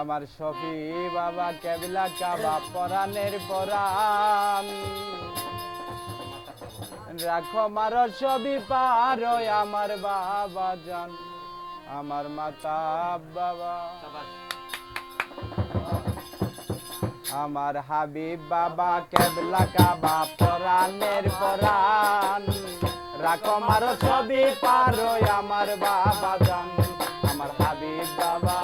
আমার সফি বাবা কেবলা কাবা পরাণের পরাণ। রাখো মার ছবি পার আমার বাবা জান আমার মাতা বাবা। আমার হাবিব বাবা কেবলা কাবা পরাণের পরাণ। রাখো মার ছবি পার আমার বাবা জান আমার হাবিব বাবা।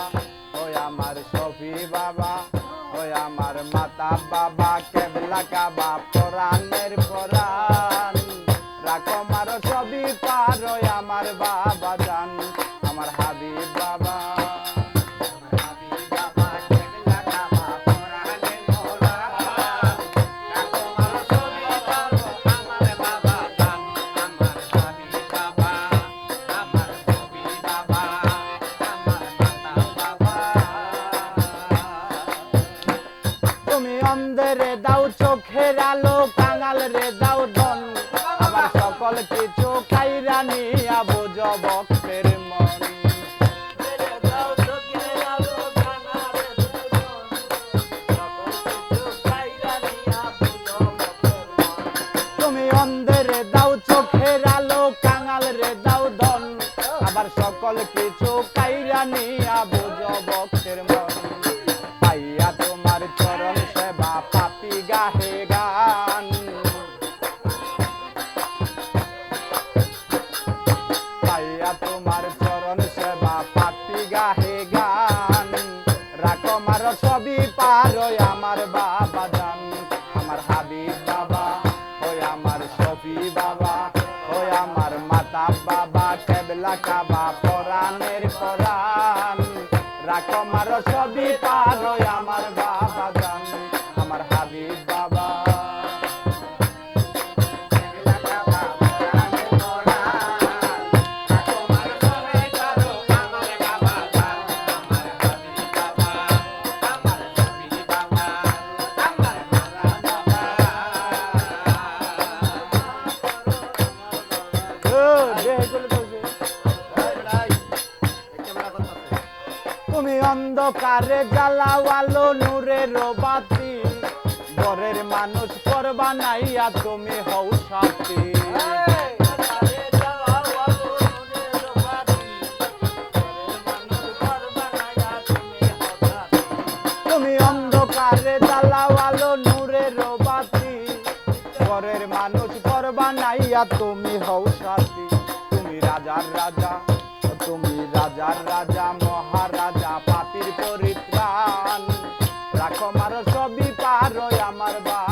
অন্ধেরে দাও চোখের আলো কাঙাল রে দাও ধন। আবার সকল কিছু খাইরা নিয়া বোঝ দাও চোখের আলো কাঙাল রে দাও ধন। আবার সকল কিছু কাইরা নিয়া কেবলা কাবা তুমি অন্ধকারে জ্বালাওয়ালো নূরের বাতি ঘরের মানুষ করবা নাইয়া তুমি হও সাথী। তুমি অন্ধকারে ঘরের মানুষ করবা তুমি হও সাথী। তুমি রাজার রাজা, তুমি রাজার রাজা। পার আমার বাবা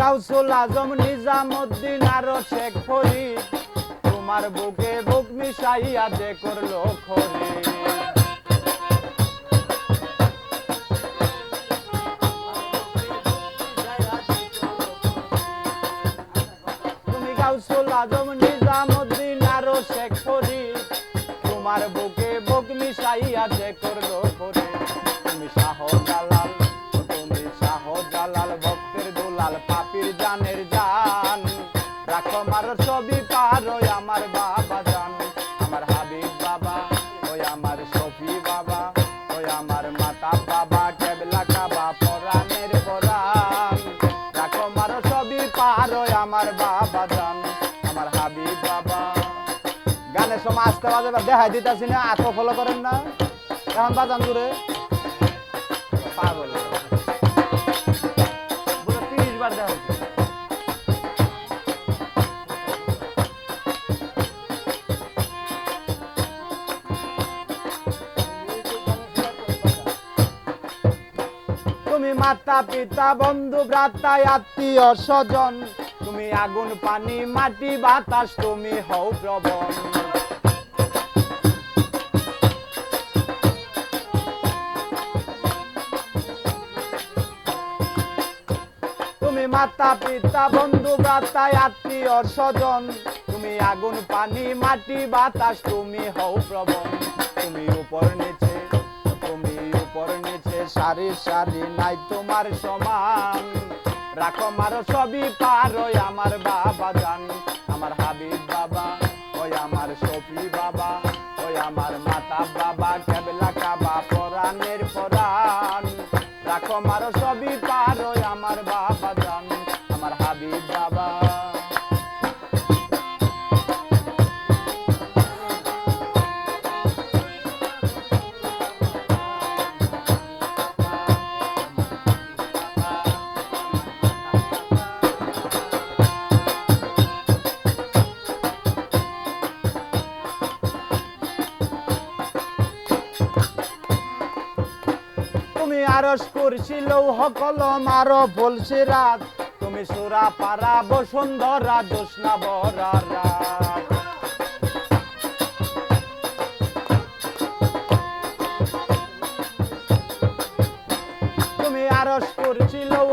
গাউসুল আজম, নিজামুদ্দিন আর শেখ ফরিদ তোমার বুকে বুক মিশাইয়া যে করল খরিদ তুমি গাউসুল আজম, নিজামুদ্দিন আর শেখ ফরিদ তোমার বুকে বুক মিশাইয়া যে সময় আসতে বাজে দেখাই দিতেছি না ফলো করেন না। এখন বাজান দূরে। পাগল তিরিশ বার দেখা হয়েছে তুমি মাতা পিতা বন্ধু ভ্রাতা আত্মীয় স্বজন। তুমি আগুন পানি মাটি বাতাস তুমি হও প্রবণ। মাতা পিতা বন্ধু ভ্রাতা আত্মীয় স্বজন। তুমি আগুন, পানি, মাটি, বাতাস, তুমি হও প্রবণ। তুমি উপর নিচে, তুমি উপর নিচে, সারি সারি নাই তোমার সমান। রাখো মারো সবই পার ওই আমার বাবা জান আমার হাবিব বাবা, ওই আমার সফি বাবা, ওই আমার মাতা বাবা, কেবলা কাবা পরাণের পরাণ। রাখো মারো তুমি আরস করছিল হকলম আরও বলছি রাত তুমি সুরা পারা বসুন্ধরা জোসনা বরা তুমি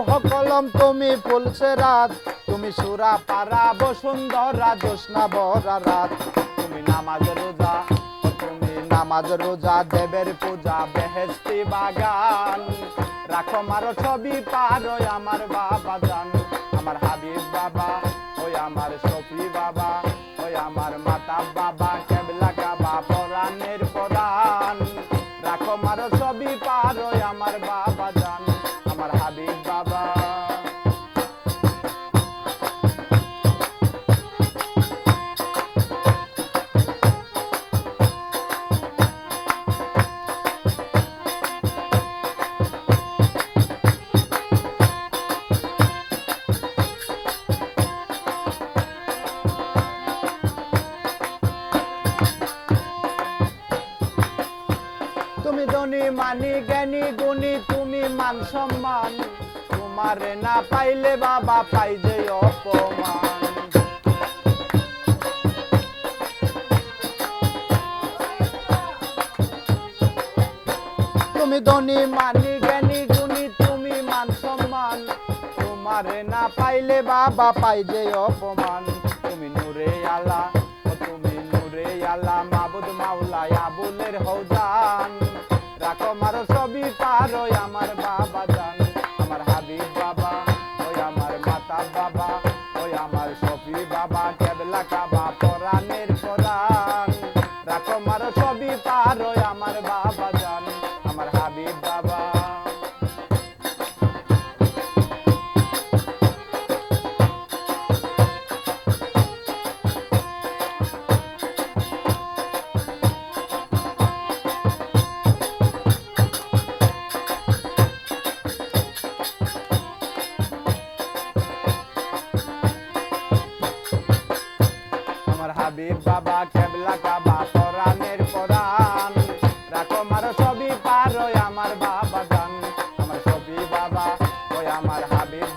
হকলম তুমি ফুলছে রাত তুমি সুরা পারা বসুন্ধরা জোসনা বরা রাত তুমি নামাজ রোজা নামাজ রোজা দেবের পূজা বেহেস্তি বাগান। রাখো মারো ছবি পারো আমার বাবা ধনী মানি জ্ঞানী গুণী, তুমি মান সম্মান। তোমারে না পাইলে বাবা পাই যে অপমান। তুমি ধনী, মানি জ্ঞানী গুণী, তুমি মান সম্মান। তোমারে না পাইলে বাবা পাই যে অপমান। তুমি নূরে আলা তুমি নূরে আলা বাবা খেবলা কাবা, পরাণের পরাণ। রাখো আমার ছবি পারো আমার বাবা জান আমার ছবি বাবা আমার হাবিব